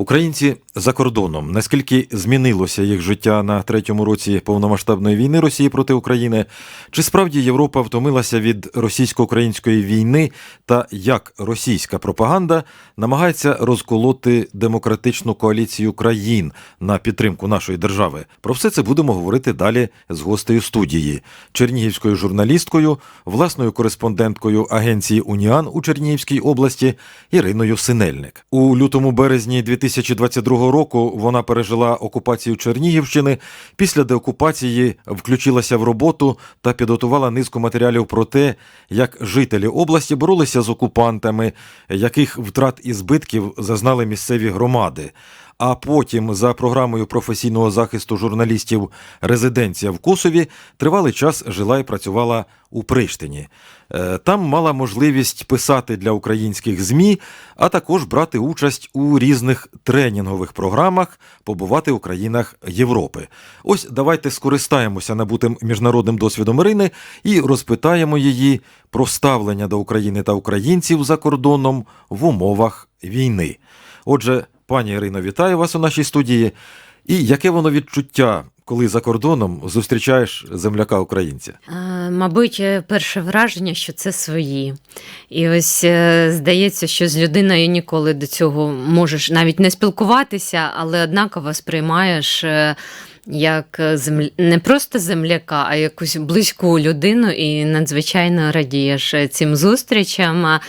Українці за кордоном. Наскільки змінилося їх життя на третьому році повномасштабної війни Росії проти України? Чи справді Європа втомилася від російсько-української війни та як російська пропаганда намагається розколоти демократичну коаліцію країн на підтримку нашої держави? Про все це будемо говорити далі з гостею студії, чернігівською журналісткою, власною кореспонденткою агенції Уніан у Чернігівській області Іриною Синельник. У лютому березні 2022 року вона пережила окупацію Чернігівщини. Після деокупації включилася в роботу та підготувала низку матеріалів про те, як жителі області боролися з окупантами, яких втрат і збитків зазнали місцеві громади. А потім, за програмою професійного захисту журналістів Резиденція в Косові, тривалий час жила і працювала у Приштині. Е, Там мала можливість писати для українських ЗМІ, а також брати участь у різних тренінгових програмах, побувати у країнах Європи. Ось давайте скористаємося набутим міжнародним досвідом Ірини і розпитаємо її про ставлення до України та українців за кордоном в умовах війни. Отже, пані Ірино, вітаю вас у нашій студії. І яке воно відчуття, коли за кордоном зустрічаєш земляка українця? Мабуть, е, перше враження, що це свої. І ось е, здається, що з людиною ніколи до цього можеш навіть не спілкуватися, але однаково сприймаєш е, як земля... не просто земляка, а якусь близьку людину і надзвичайно радієш е, цим зустрічам,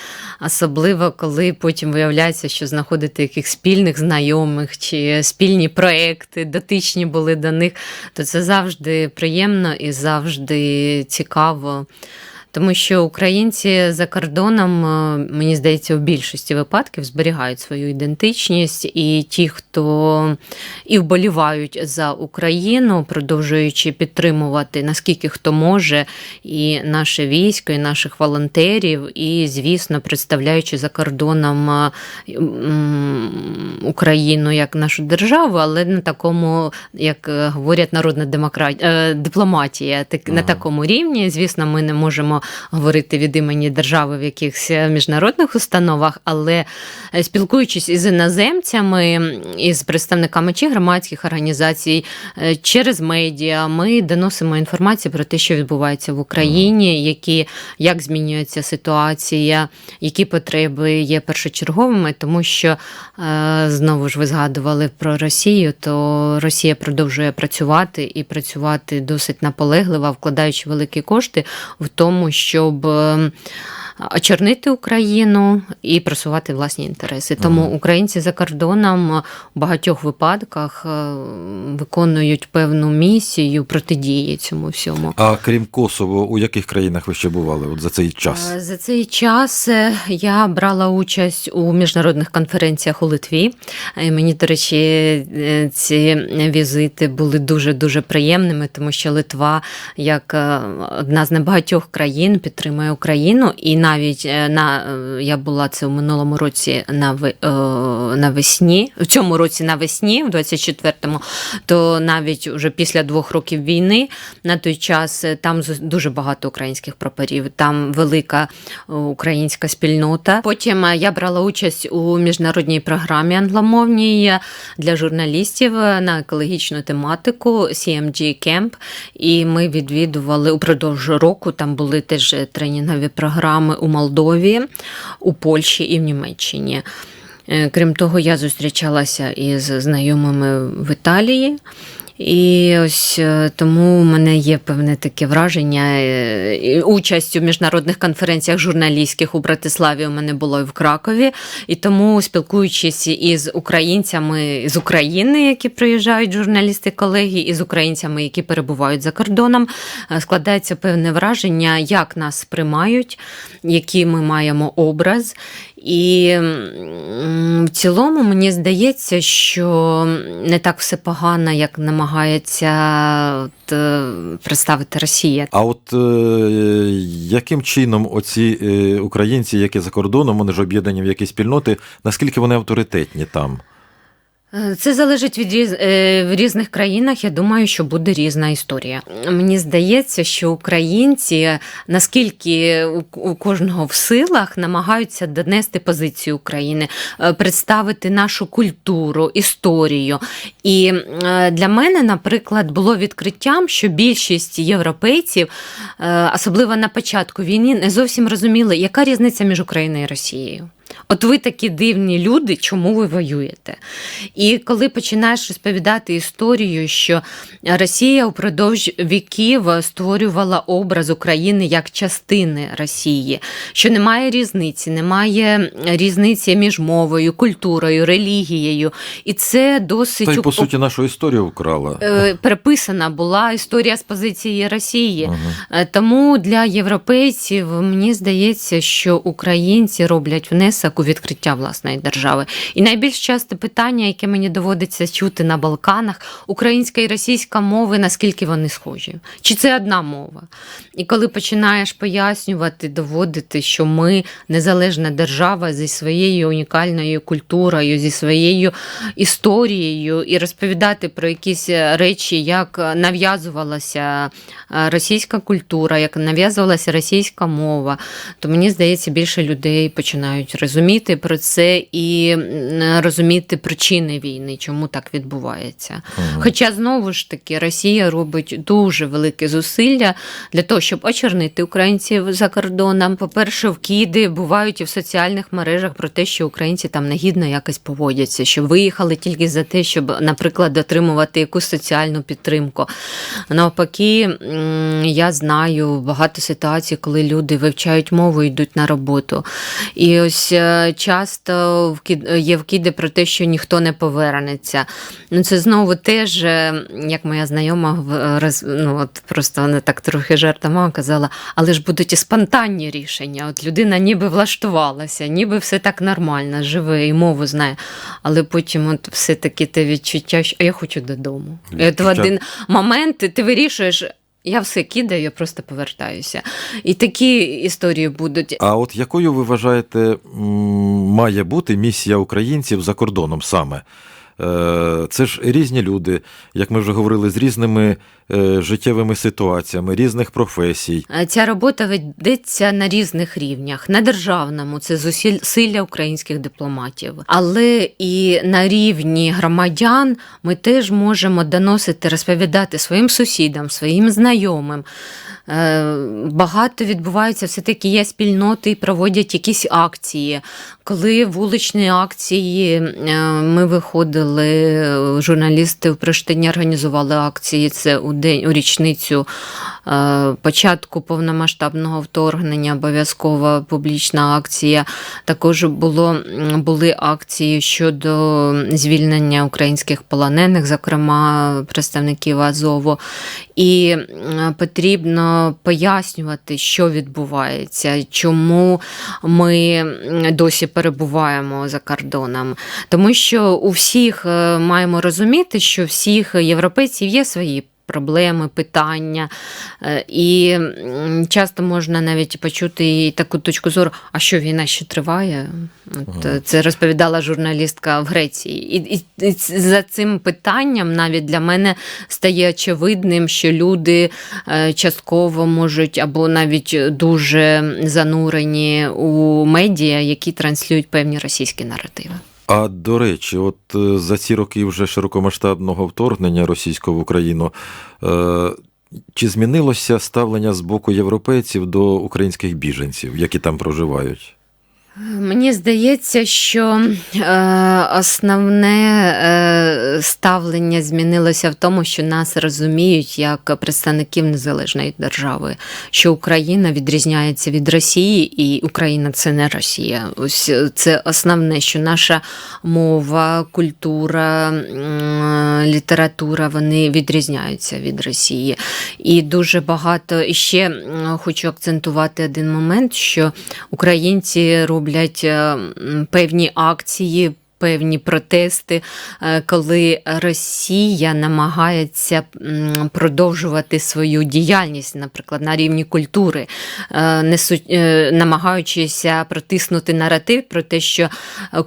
особливо коли потім виявляється, що знаходити якихось спільних знайомих чи спільні проекти, дотичні були до них, то це завжди приємно і завжди цікаво. Тому що українці за кордоном, е, мені здається, у більшості випадків зберігають свою ідентичність, і ті, хто і вболівають за Україну, продовжуючи підтримувати наскільки хто може, і наше військо, і наших волонтерів, і, звісно, представляючи за кордоном е, Україну як нашу державу, але на такому, як е, говорять, народна демократія, дипломатія, так, на такому рівні. Звісно, ми не можемо говорити від імені держави в якихось міжнародних установах, але е, спілкуючись із іноземцями, із представниками чи громадських організацій е, через медіа, ми доносимо інформацію про те, що відбувається в Україні, які, як змінюється ситуація, які потреби є першочерговими, тому що е, знову ж ви згадували про Росію, то Росія продовжує працювати і працювати досить наполегливо, вкладаючи великі кошти в тому, щоб е, очорнити Україну і просувати власні інтереси. Тому Ага. українці за кордоном у багатьох випадках е, виконують певну місію протидії цьому всьому. А крім Косово, у яких країнах ви ще бували от за цей час? Е, За цей час е, я брала участь у міжнародних конференціях у Литві. Мені, до речі, ці візити були дуже дуже приємними, тому що Литва, як одна з небагатьох країн, підтримує Україну. І навіть е, на е, я була це у минулому році на е, навесні, в цьому році навесні, в 24-му, то навіть уже після двох років війни на той час там дуже багато українських прапорів, там велика українська спільнота. Потім я брала участь у міжнародній програмі англомовній для журналістів на екологічну тематику CMG Camp. І ми відвідували упродовж року. Там були теж тренінгові програми у Молдові, у Польщі і в Німеччині. Е, Крім того, я зустрічалася із знайомими в Італії. І ось е, тому у мене є певне таке враження. е, Участь у міжнародних конференціях журналістських у Братиславі у мене було і в Кракові. І тому, спілкуючись із українцями з України, які приїжджають журналісти колеги, і з українцями, які перебувають за кордоном, е, складається певне враження, як нас сприймають, який ми маємо образ. І в цілому мені здається, що не так все погано, як намагається от, е, представити Росія. А от е, яким чином оці е, українці, які за кордоном, вони ж об'єднані в якісь спільноти, наскільки вони авторитетні там? Е, Це залежить від різ... е, в різних країнах. Я думаю, що буде різна історія. Мені здається, що українці наскільки у, кожного в силах намагаються донести позицію України, е, представити нашу культуру, історію. І для мене, наприклад, було відкриттям, що більшість європейців, особливо на початку війни, не зовсім розуміли, яка різниця між Україною і Росією. От ви такі дивні люди, чому ви воюєте? І коли починаєш розповідати історію, що Росія упродовж віків створювала образ України як частини Росії, що немає різниці, немає різниці між мовою, культурою, релігією, і це досить Та й по суті нашу історію вкрала. е, переписана була історія з позиції Росії. Е, Тому для європейців мені здається, що українці роблять внесок у відкриття власної держави. І найбільш часте питання, яке мені доводиться чути на Балканах, українська і російська мови, наскільки вони схожі? Чи це одна мова? І коли починаєш пояснювати, доводити, що ми незалежна держава зі своєю унікальною культурою, зі своєю історією, і розповідати про якісь речі, як нав'язувалася е, російська культура, як нав'язувалася російська мова, то мені здається, більше людей починають розуміти про це і розуміти причини війни, чому так відбувається. Ага. Хоча знову ж таки Росія робить дуже велике зусилля для того, щоб очернити українців за кордоном. По-перше, вкиди бувають і в соціальних мережах про те, що українці там негідно якось поводяться, що виїхали тільки за те, щоб, наприклад, отримувати якусь соціальну підтримку. Навпаки, я знаю багато ситуацій, коли люди вивчають мову і йдуть на роботу. І ось е, часто є вкиди про те, що ніхто не повернеться. Ну, це знову теж, е, як моя знайома роз, ну, от просто вона так трохи жартома казала, але ж будуть і спонтанні рішення. От людина ніби влаштувалася, ніби все так нормально, живе і мову знає. Але потім от все-таки те відчуття, що я хочу додому. І от в один момент ти вирішуєш. Я все кидаю, я просто повертаюся. І такі історії будуть. А от якою ви вважаєте, має бути місія українців за кордоном саме? Е, Це ж різні люди, як ми вже говорили, з різними е, життєвими ситуаціями, різних професій. Е, Ця робота ведеться на різних рівнях. На державному це зусилля українських дипломатів, але і на рівні громадян ми теж можемо доносити, розповідати своїм сусідам, своїм знайомим. Е, Багато відбувається, все-таки є спільноти і проводять якісь акції. Коли вуличні акції е, ми виходили, журналісти в Приштині організували акції. Це у день у річницю е, початку повномасштабного вторгнення, обов'язкова публічна акція. Також було, були акції щодо звільнення українських полонених, зокрема представників Азову. І потрібно пояснювати, що відбувається, чому ми досі перебуваємо за кордоном. Тому що у всіх е, маємо розуміти, що всіх європейців є свої. Проблеми, питання, Е, і часто можна навіть почути і таку точку зору, а що війна ще триває? От, е, Це розповідала журналістка в Греції. І, і, і за цим питанням навіть для мене стає очевидним, що люди е, частково можуть або навіть дуже занурені у медіа, які транслюють певні російські наративи. А до речі, от е, за ці роки вже широкомасштабного вторгнення російського в Україну. е, Чи змінилося ставлення з боку європейців до українських біженців, які там проживають? Мені здається, що е, основне е, ставлення змінилося в тому, що нас розуміють як представників незалежної держави, що Україна відрізняється від Росії, і Україна це не Росія. Ось це основне, що наша мова, культура, м, література вони відрізняються від Росії. І дуже багато ще хочу акцентувати один момент, що українці роблять е, м, певні акції. Певні протести, е, коли Росія намагається продовжувати свою діяльність, наприклад, на рівні культури, е, е, намагаючися протиснути наратив про те, що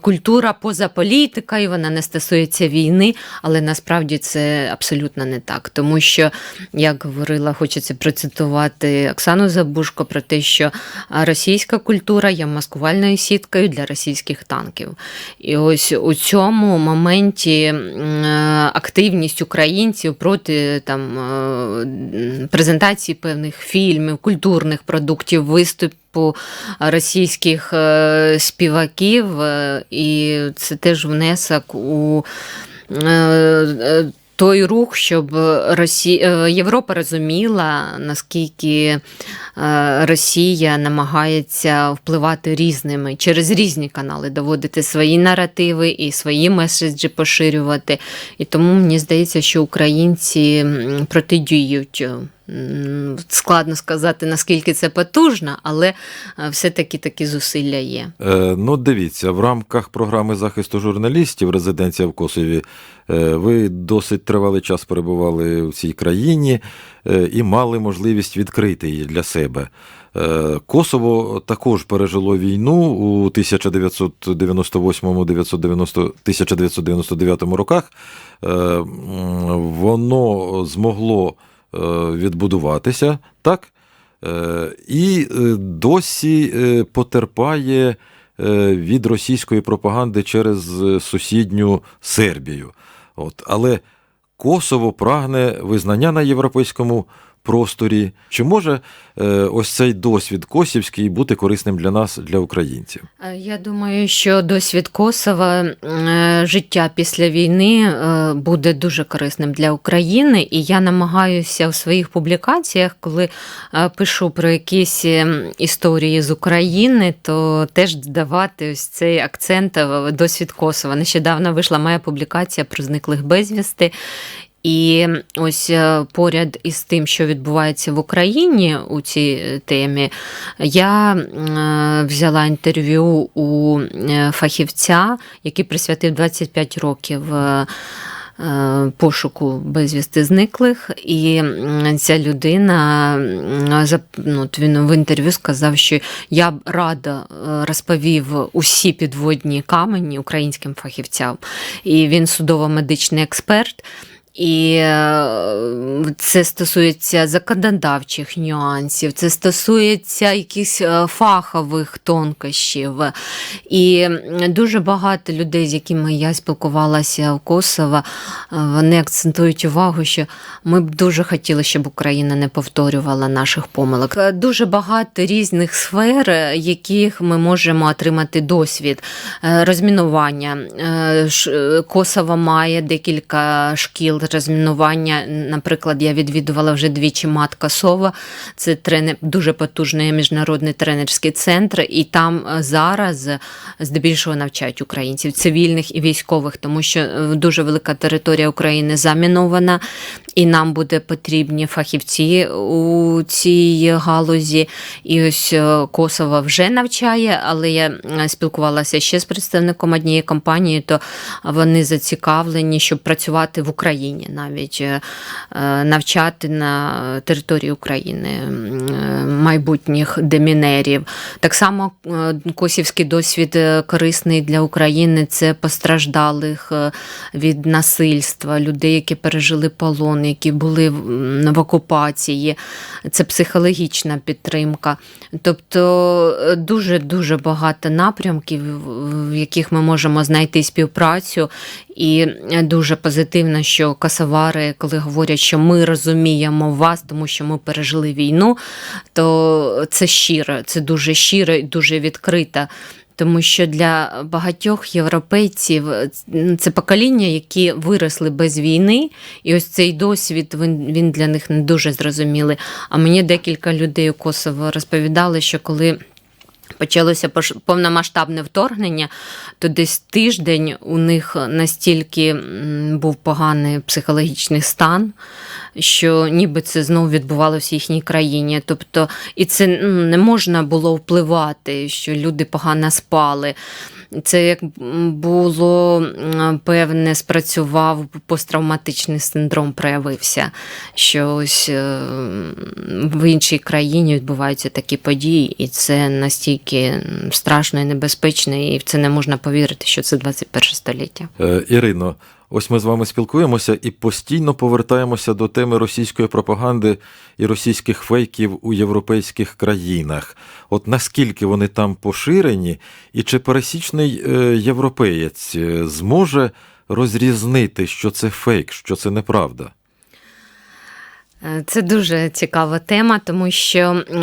культура поза політикою, вона не стосується війни, але насправді це абсолютно не так. Тому що, як говорила, хочеться процитувати Оксану Забушко про те, що російська культура є маскувальною сіткою для російських танків. І ось у цьому моменті е, активність українців проти там, е, презентації певних фільмів, культурних продуктів, виступу російських е, співаків, і це теж внесок у. Е, е, Той рух, щоб Росі... е, Європа розуміла, наскільки е, Росія намагається впливати різними через різні канали, доводити свої наративи і свої меседжі поширювати. І тому мені здається, що українці протидіють. Складно сказати, наскільки це потужно, але е, все-таки такі зусилля є. Е, ну, дивіться, в рамках програми захисту журналістів Резиденція в Косові е, ви досить тривалий час перебували в цій країні е, і мали можливість відкрити її для себе. Е, Косово також пережило війну у 1998-1999 роках. Е, Воно змогло відбудуватися, так? Е, І е, досі е, потерпає е, від російської пропаганди через е, сусідню Сербію. От. Але Косово прагне визнання на європейському просторі. Чи може е, ось цей досвід косівський бути корисним для нас, для українців? Е, Я думаю, що досвід Косова, е, життя після війни буде дуже корисним для України, і я намагаюся в своїх публікаціях, коли пишу про якісь історії з України, то теж давати ось цей акцент досвід Косова. Нещодавно вийшла моя публікація про зниклих безвісти. І ось е, поряд із тим, що відбувається в Україні у цій е, темі, я е, взяла інтерв'ю у фахівця, який присвятив 25 років. Пошуку безвісти зниклих, і ця людина ну, він в інтерв'ю сказав, що я б радо е, розповів усі підводні камені українським фахівцям. І він судово-медичний експерт. І е, це стосується законодавчих нюансів, це стосується якихось е, фахових тонкощів. І дуже багато людей, з якими я спілкувалася в Косово, е, вони акцентують увагу, що ми б дуже хотіли, щоб Україна не повторювала наших помилок. Дуже багато різних сфер, яких ми можемо отримати досвід. Розмінування. Косово має декілька шкіл розмінування. Наприклад, я відвідувала вже двічі Матка Сова. Це тренер, дуже потужний міжнародний тренерський центр, і там е, зараз е, здебільшого навчають українців, цивільних і військових, тому що е, дуже велика територія України замінована, і нам буде потрібні фахівці у цій галузі. І ось Косово вже навчає, але я спілкувалася ще з представником однієї компанії, то вони зацікавлені, щоб працювати в Україні, навіть е, навчати на території України е, майбутніх демінерів. Так само е, косівський досвід корисний для України це постраждалих від насильства, людей, які пережили полон, які були в окупації. Це психологічна підтримка. Тобто дуже дуже багато напрямків, в яких ми можемо знайти співпрацю. І е, дуже позитивно, що касавари, коли говорять, що ми розуміємо вас, тому що ми пережили війну, то це щиро, це дуже щиро і дуже відкрито. Тому що для багатьох європейців це покоління, які виросли без війни, і ось цей досвід він, він для них не дуже зрозумілий. А мені декілька людей у Косово розповідали, що коли почалося повномасштабне вторгнення, то десь тиждень у них настільки був поганий психологічний стан, що ніби це знову відбувалося в їхній країні. Тобто, і це не можна було впливати, що люди погано спали. Це як було певне, спрацював посттравматичний синдром, проявився, що ось е, в іншій країні відбуваються такі події, і це настільки страшно і небезпечно, і в це не можна повірити, що це 21 століття. Е, Ірино, ось ми з вами спілкуємося і постійно повертаємося до теми російської пропаганди і російських фейків у європейських країнах. От наскільки вони там поширені, і чи пересічний е, європеєць е, зможе розрізнити, що це фейк, що це неправда? Е, Це дуже цікава тема, тому що, е,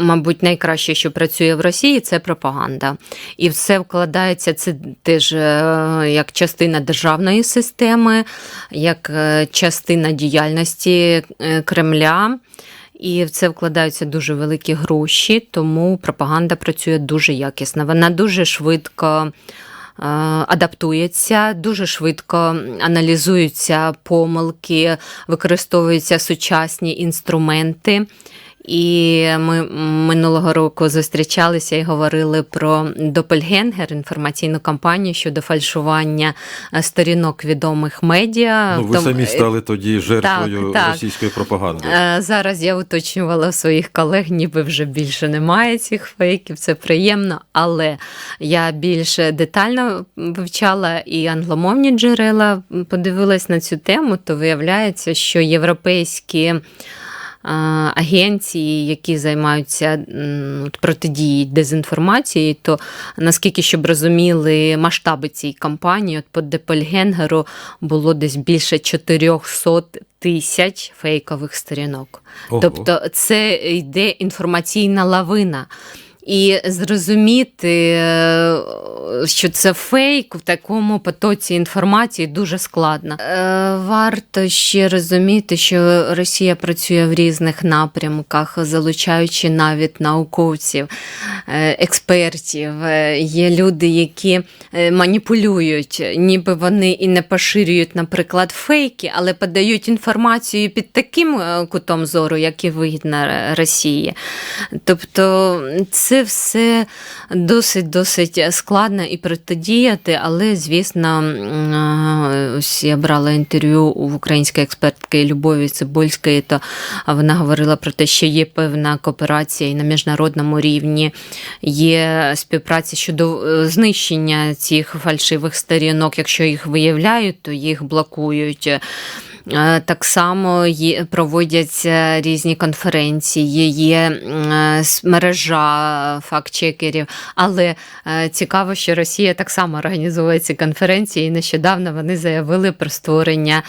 мабуть, найкраще, що працює в Росії, це пропаганда. І все вкладається це теж е, як частина державної системи, як частина діяльності Кремля. І в це вкладаються дуже великі гроші, тому пропаганда працює дуже якісно. Вона дуже швидко адаптується, дуже швидко аналізуються помилки, використовуються сучасні інструменти. І ми минулого року зустрічалися і говорили про Допельгенгер, інформаційну кампанію щодо фальшування е, сторінок відомих медіа. Ну, ви Том- самі стали тоді жертвою так. російської пропаганди. Е, Зараз я уточнювала своїх колег, ніби вже більше немає цих фейків, це приємно, але я більш детально вивчала і англомовні джерела, подивилась на цю тему, то виявляється, що європейські. Агенції, які займаються протидії дезінформації, то наскільки щоб розуміли масштаби цієї кампанії, от по Депельгенгеру було десь більше 400 тисяч фейкових сторінок. Ого. Тобто це йде інформаційна лавина. І зрозуміти, е, що це фейк в такому потоці інформації дуже складно. Е, Варто ще розуміти, що Росія працює в різних напрямках, залучаючи навіть науковців, е, експертів. Є люди, які маніпулюють, ніби вони і не поширюють, наприклад, фейки, але подають інформацію під таким кутом зору, як і вигідна Росії. Тобто це все досить досить складно і протидіяти, але звісно, е, ось я брала інтерв'ю у української експертки Любові Цибульської, то вона говорила про те, що є певна кооперація і на міжнародному рівні, є співпраця щодо е, знищення цих фальшивих сторінок. Якщо їх виявляють, то їх блокують. Е, Так само проводяться різні конференції, є е, мережа фактчекерів. Але е, цікаво, що Росія так само організує ці конференції, і нещодавно вони заявили про створення.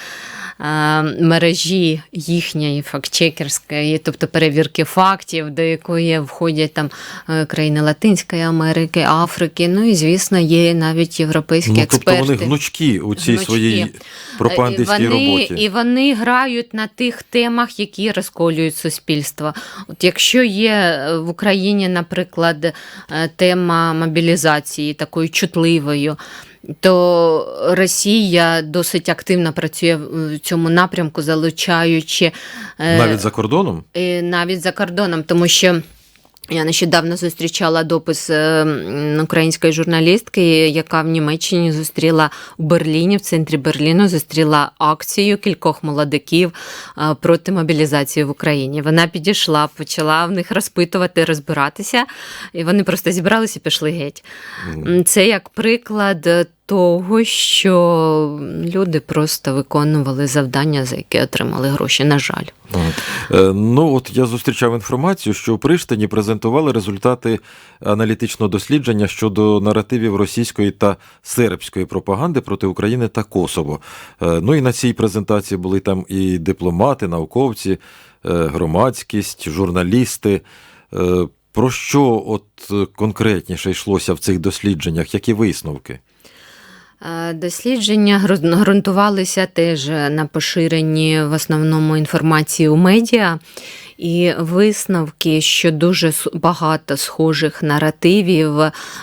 Е, Мережі їхньої фактчекерської, тобто перевірки фактів, до якої входять там е, країни Латинської Америки, Африки. Ну і звісно, є навіть європейські Ну, тобто експерти. вони гнучкі у цій Гнучкі. своїй пропагандистській роботі. І вони грають на тих темах, які розколюють суспільство. От якщо є е, в Україні, наприклад, е, тема мобілізації такою чутливою. То Росія досить активно працює в цьому напрямку, залучаючи е, Навіть за кордоном? навіть за кордоном, тому що. Я нещодавно зустрічала допис е, української журналістки, яка в Німеччині зустріла у Берліні, в центрі Берліну, зустріла акцію кількох молодиків е, проти мобілізації в Україні. Вона підійшла, почала в них розпитувати, розбиратися, і вони просто зібралися і пішли геть. Це як приклад того, що люди просто виконували завдання, за яке отримали гроші. На жаль. Е, Ну, от я зустрічав інформацію, що у Приштині презентували результати аналітичного дослідження щодо наративів російської та сербської пропаганди проти України та Косово. Е, Ну і на цій презентації були там і дипломати, науковці, е, громадськість, журналісти. Про що от конкретніше йшлося в цих дослідженнях? Які висновки? Е, Дослідження ґрунтувалися теж на поширенні в основному інформації у медіа. І висновки, що дуже багато схожих наративів,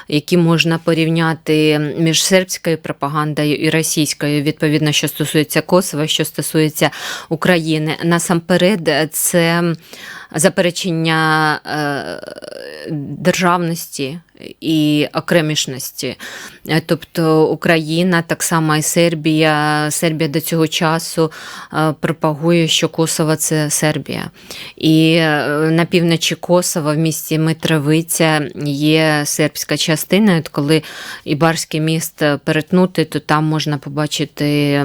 які можна порівняти між сербською пропагандою і російською, відповідно, що стосується Косова, що стосується України. Насамперед, це заперечення е, державності і окремішності. Е, Тобто Україна, так само і Сербія. Сербія до цього часу е, пропагує, що Косово це Сербія. І е, на півночі Косова в місті Митровиця є сербська частина. От коли Ібарський міст перетнути, то там можна побачити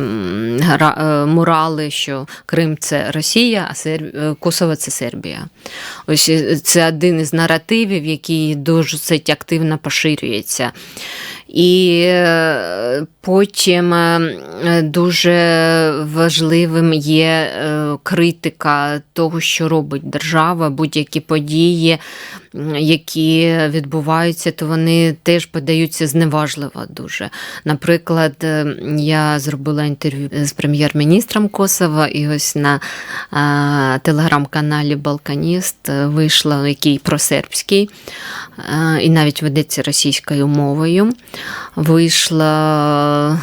мурали, що Крим це Росія, а Серб... Косово це Сербія. Ось це один із наративів, який дуже досить активно поширюється. І е, потім е, дуже важливим є е, критика того, що робить держава, будь-які події, які відбуваються, то вони теж подаються зневажливо дуже. Наприклад, е, я зробила інтерв'ю з прем'єр-міністром Косова, і ось на е, телеграм-каналі Балканіст вийшло, який просербський, е, і навіть ведеться російською мовою. Вийшла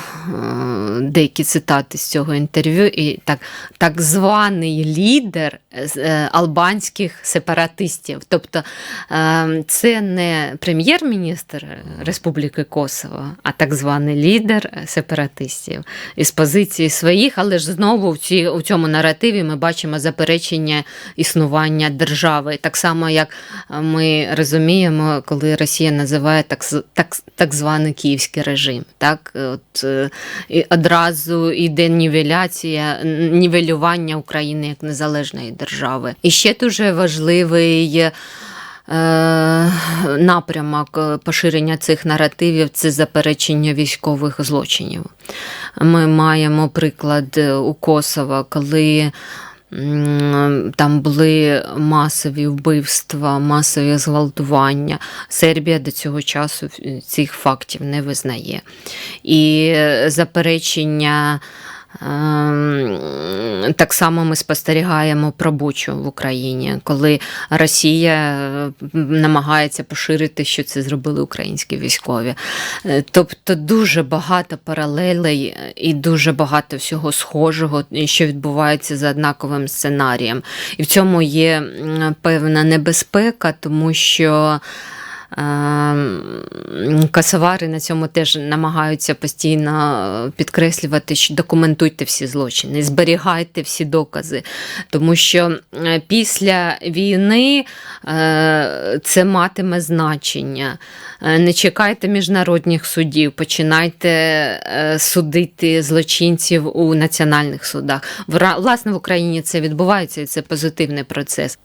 деякі цитати з цього інтерв'ю, і так, так званий лідер албанських сепаратистів. Тобто це не прем'єр-міністр Республіки Косово, а так званий лідер сепаратистів із позиції своїх, але ж знову в, ці, у цьому наративі ми бачимо заперечення існування держави. Так само, як ми розуміємо, коли Росія називає так, так, так званий київський режим. Так? От, е, і одразу йде нівеляція, нівелювання України як незалежної держави. І ще дуже важливий. Е, Напрямок е, поширення цих наративів це заперечення військових злочинів. Ми маємо приклад е, у Косово, коли там були масові вбивства, масові зґвалтування. Сербія до цього часу цих фактів не визнає. І заперечення. Так само ми спостерігаємо про Бучу в Україні, коли Росія намагається поширити, що це зробили українські військові. Е, Тобто дуже багато паралелей е, і дуже багато всього схожого, що відбувається за однаковим сценарієм. І в цьому є певна небезпека, тому що. Ем, Касавари на цьому теж намагаються постійно підкреслювати, що документуйте всі злочини, зберігайте всі докази. Тому що е, після війни е, це матиме значення. Е, Не чекайте міжнародних судів, починайте судити злочинців у національних судах. Власне, в Україні це відбувається, і це позитивний процес.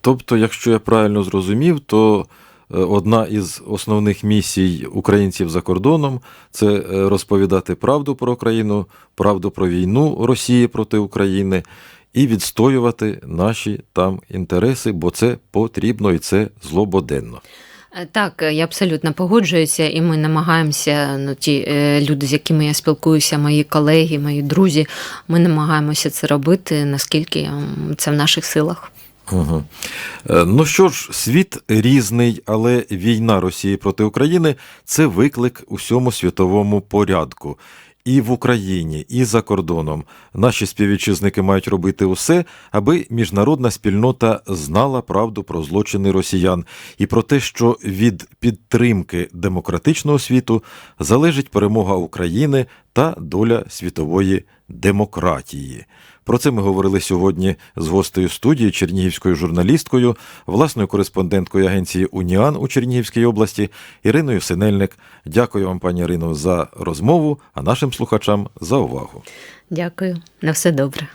Тобто, якщо я правильно зрозумів, то одна із основних місій українців за кордоном це е, розповідати правду про Україну, правду про війну Росії проти України і відстоювати наші там інтереси, бо це потрібно і це злободенно. Е, Так, я абсолютно погоджуюся, і ми намагаємося, ну, ті е, люди, з якими я спілкуюся, мої колеги, мої друзі, ми намагаємося це робити, наскільки це в наших силах. Угу. Ну що ж, світ різний, але війна Росії проти України це виклик усьому світовому порядку. І в Україні, і за кордоном наші співвітчизники мають робити усе, аби міжнародна спільнота знала правду про злочини росіян і про те, що від підтримки демократичного світу залежить перемога України та доля світової демократії. Про це ми говорили сьогодні з гостею студії чернігівською журналісткою, власною кореспонденткою агенції Уніан у Чернігівській області Іриною Синельник. Дякую вам, пані Ірино, за розмову, а нашим слухачам за увагу. Дякую, на все добре.